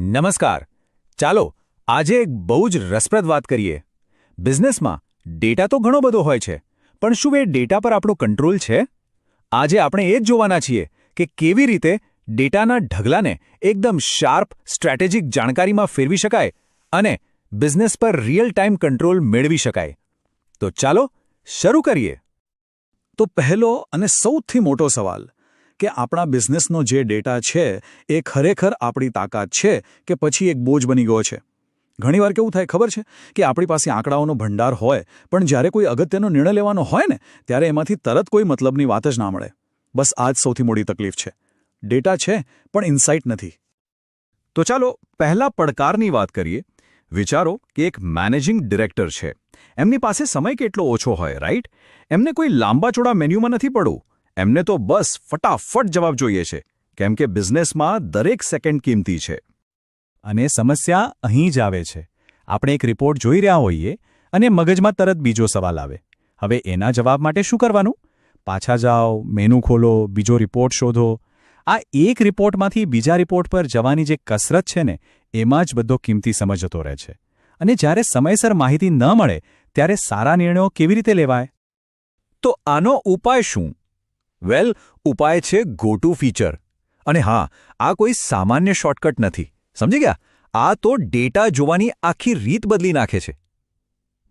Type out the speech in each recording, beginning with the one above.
નમસ્કાર. ચાલો, આજે એક બહુ જ રસપ્રદ વાત કરીએ. બિઝનેસમાં ડેટા તો ઘણો બધો હોય છે, પણ શું એ ડેટા પર આપણો કંટ્રોલ છે? આજે આપણે એ જ જોવાના છીએ કે કેવી રીતે ડેટાના ઢગલાને એકદમ શાર્પ, સ્ટ્રેટેજિક જાણકારીમાં ફેરવી શકાય અને બિઝનેસ પર રિયલ ટાઈમ કંટ્રોલ મેળવી શકાય. તો ચાલો, શરૂ કરીએ. તો પહેલો અને સૌથી મોટો સવાલ કે આપણા બિઝનેસનો જે ડેટા છે, એ ખરેખર આપણી તાકાત છે કે પછી એક બોજ બની ગયો છે. ઘણીવાર કેવું થાય ખબર છે? કે આપણી પાસે આંકડાઓનો ભંડાર હોય, પણ જ્યારે કોઈ અગત્યનો નિર્ણય લેવાનો હોય ને, ત્યારે એમાંથી તરત કોઈ મતલબની વાત જ ના મળે. બસ આ જ સૌથી મોટી તકલીફ છે. ડેટા છે, પણ ઇન્સાઇટ નથી. તો ચાલો પહેલા પડકારની વાત કરીએ. વિચારો કે એક મેનેજિંગ ડિરેક્ટર છે. એમની પાસે સમય કેટલો ઓછો હોય, રાઈટ? એમને કોઈ લાંબા ચોડા મેન્યુમાં નથી પડવું. એમને તો બસ ફટાફટ જવાબ જોઈએ છે, કેમ કે બિઝનેસમાં દરેક સેકન્ડ કિંમતી છે. અને સમસ્યા અહીં જ આવે છે. આપણે એક રિપોર્ટ જોઈ રહ્યા હોઈએ અને મગજમાં તરત બીજો સવાલ આવે. હવે એના જવાબ માટે શું કરવાનું? પાછા જાઓ, મેનુ ખોલો, બીજો રિપોર્ટ શોધો. આ એક રિપોર્ટમાંથી બીજા રિપોર્ટ પર જવાની જે કસરત છે ને, એમાં જ બધો કિંમતી સમય જતો રહે છે. અને જ્યારે સમયસર માહિતી ન મળે, ત્યારે સારા નિર્ણયો કેવી રીતે લેવાય? તો આનો ઉપાય શું? વેલ, ઉપાય છે ગો ટુ ફીચર અને હા, આ કોઈ સામાન્ય શોર્ટકટ નથી. સમજી ગયા? આ તો ડેટા જોવાની આખી રીત બદલી નાખે છે.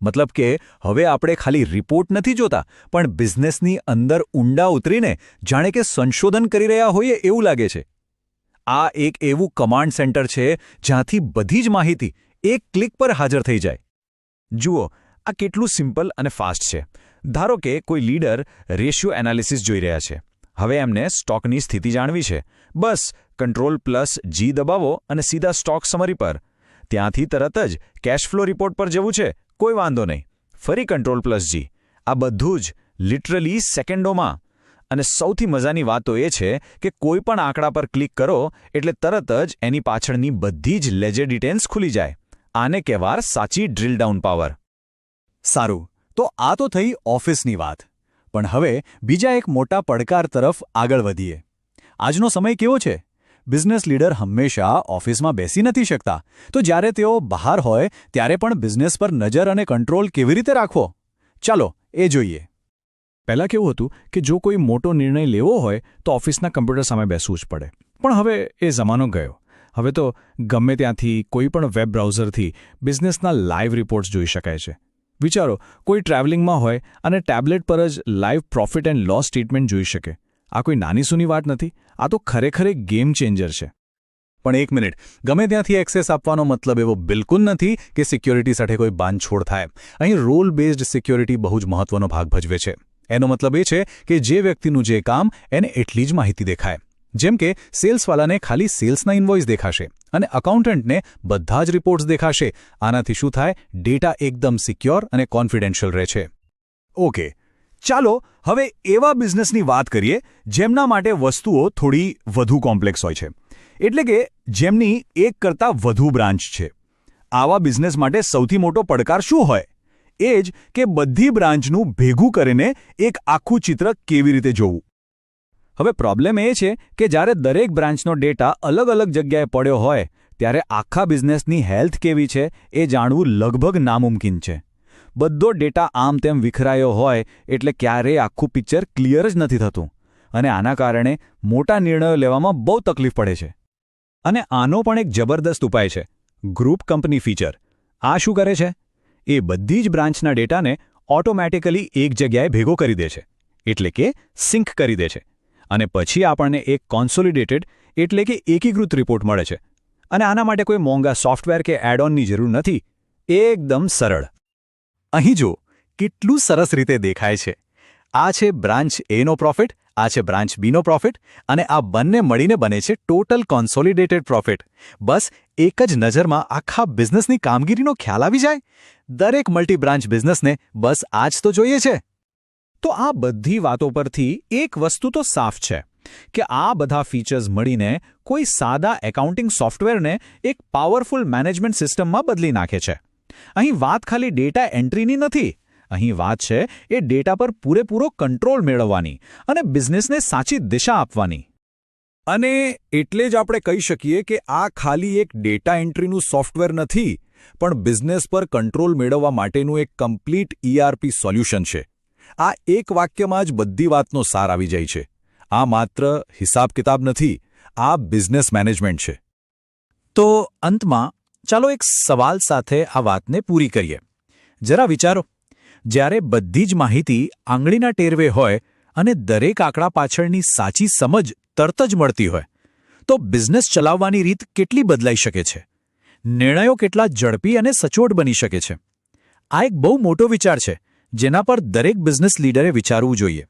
મતલબ કે હવે આપણે ખાલી રિપોર્ટ નથી જોતા, પણ બિઝનેસની અંદર ઊંડા ઉતરીને જાણે કે સંશોધન કરી રહ્યા હોઈએ એવું લાગે છે. આ એક એવું કમાન્ડ સેન્ટર છે જ્યાંથી બધી જ માહિતી એક ક્લિક પર હાજર થઈ જાય. જુઓ, આ કેટલું સિમ્પલ અને ફાસ્ટ છે. ધારો કે કોઈ લીડર રેશિયો એનાલિસિસ જોઈ રહ્યા છે. હવે એમને સ્ટોકની સ્થિતિ જાણવી છે. બસ, કંટ્રોલ પ્લસ જી દબાવો અને સીધા સ્ટોક સમરી પર. ત્યાંથી તરત જ કેશફ્લો રિપોર્ટ પર જવું છે. કોઈ વાંધો નહીં. ફરી કંટ્રોલ પ્લસ જી. આ બધું જ લિટરલી સેકન્ડોમાં. અને સૌથી મજાની વાત એ છે કે કોઈ પણ આંકડા પર ક્લિક કરો એટલે તરત જ એની પાછળની બધી જ લેજર ડિટેલ્સ ખુલી જાય. આને કહેવાર સાચી ડ્રિલ ડાઉન પાવર. સારું. તો આ તો થઈ ઓફિસની વાત. પણ હવે બીજા એક મોટા પડકાર તરફ આગળ વધીએ. આજનો સમય કેવો છે? બિઝનેસ લીડર હંમેશા ઓફિસમાં બેસી નથી શકતા. તો જ્યારે તેઓ બહાર હોય, ત્યારે પણ બિઝનેસ પર નજર અને કંટ્રોલ કેવી રીતે રાખવો? ચાલો, એ જોઈએ. પહેલાં કેવું હતું કે જો કોઈ મોટો નિર્ણય લેવો હોય, તો ઓફિસના કમ્પ્યુટર સામે બેસવું જ પડે. પણ હવે એ જમાનો ગયો. હવે તો ગમે ત્યાંથી કોઈ પણ વેબ બ્રાઉઝરથી બિઝનેસના લાઈવ રિપોર્ટ્સ જોઈ શકાય છે. વિચારો, કોઈ ટ્રાવેલિંગમાં હોય અને ટેબ્લેટ પર જ live profit and loss statement જોઈ શકે. આ કોઈ નાની સૂની વાત નથી, આ તો ખરેખર એક ગેમ ચેન્જર છે. પણ એક મિનિટ, ગમે ત્યાંથી એક્સેસ આપવાનો મતલબ એવો બિલકુલ નથી કે સિક્યોરિટી સાથે કોઈ બાંધછોડ થાય. અહીં રોલ બેઝડ સિક્યોરિટી બહુ જ મહત્વનો ભાગ ભજવે છે. એનો મતલબ એ છે કે જે વ્યક્તિનું જે કામ, એને એટલી જ માહિતી દેખાય. જેમ કે, સેલ્સવાલાને ખાલી સેલ્સના ઇન્વોઇસ દેખાશે અને અકાઉન્ટન્ટને બધા જ રિપોર્ટ્સ દેખાશે. આનાથી શું થાય? ડેટા એકદમ સિક્યોર અને કોન્ફિડેન્શિયલ રહે છે. ઓકે, ચાલો હવે એવા બિઝનેસની વાત કરીએ જેમના માટે વસ્તુઓ થોડી વધુ કોમ્પ્લેક્સ હોય છે. એટલે કે જેમની એક કરતાં વધુ બ્રાન્ચ છે. આવા બિઝનેસ માટે સૌથી મોટો પડકાર શું હોય? એ જ કે બધી બ્રાન્ચનું ભેગું કરીને એક આખું ચિત્ર કેવી રીતે જોવું. હવે પ્રોબ્લેમ એ છે કે જ્યારે દરેક બ્રાન્ચનો ડેટા અલગ અલગ જગ્યાએ પડ્યો હોય, ત્યારે આખા બિઝનેસની હેલ્થ કેવી છે એ જાણવું લગભગ નામુમકિન છે. બધો ડેટા આમ તેમ વિખરાયો હોય, એટલે ક્યારેય આખું પિક્ચર ક્લિયર જ નથી થતું. અને આના કારણે મોટા નિર્ણયો લેવામાં બહુ તકલીફ પડે છે. અને આનો પણ એક જબરદસ્ત ઉપાય છે ગ્રુપ કંપની ફીચર આ શું કરે છે? એ બધી જ બ્રાન્ચના ડેટાને ઓટોમેટિકલી એક જગ્યાએ ભેગો કરી દે છે. એટલે કે સિંક કરી દે છે. અને પછી આપણને એક કોન્સોલિડેટેડ એટલે કે એકીકૃત રિપોર્ટ મળે છે. અને આના માટે કોઈ મોંઘા સોફ્ટવેર કે એડ ઓનની જરૂર નથી. એકદમ સરળ. અહીં જો કેટલું સરસ રીતે દેખાય છે. આ છે બ્રાન્ચ એનો પ્રોફિટ આ છે બ્રાન્ચ બીનો પ્રોફિટ અને આ બંને મળીને બને છે ટોટલ કોન્સોલિડેટેડ પ્રોફિટ બસ, એક જ નજરમાં આખા બિઝનેસની કામગીરીનો ખ્યાલ આવી જાય? દરેક મલ્ટી બ્રાન્ચ બિઝનેસને બસ આ જ તો જોઈએ છે. તો આ બધી વાતો પરથી એક વસ્તુ તો સાફ છે કે આ બધા ફીચર્સ મળીને કોઈ સાદા એકાઉન્ટિંગ સોફ્ટવેરને એક પાવરફુલ મેનેજમેન્ટ સિસ્ટમમાં બદલી નાખે છે. અહીં વાત ખાલી ડેટા એન્ટ્રીની નથી. અહીં વાત છે એ ડેટા પર પૂરેપૂરો કંટ્રોલ મેળવવાની અને બિઝનેસને સાચી દિશા આપવાની. અને એટલે જ આપણે કહી શકીએ કે આ ખાલી એક ડેટા એન્ટ્રીનું સોફ્ટવેર નથી, પણ બિઝનેસ પર કંટ્રોલ મેળવવા માટેનું એક કમ્પ્લીટ ઈઆરપી સોલ્યુશન છે. આ એક વાક્યમાં જ બધી વાતનો સાર આવી જાય છે. આ માત્ર હિસાબ કિતાબ નથી, આ બિઝનેસ મેનેજમેન્ટ છે. તો અંતમાં, ચાલો એક સવાલ સાથે આ વાતને પૂરી કરીએ. જરા વિચારો, જ્યારે બધી જ માહિતી આંગળીના ટેરવે હોય અને દરેક આંકડા પાછળની સાચી સમજ તરત જ મળતી હોય, તો બિઝનેસ ચલાવવાની રીત કેટલી બદલાઈ શકે છે? નિર્ણયો કેટલા ઝડપી અને સચોટ બની શકે છે? આ એક બહુ મોટો વિચાર છે. જેના પર દરેક બિઝનેસ લીડરે વિચારવું જોઈએ.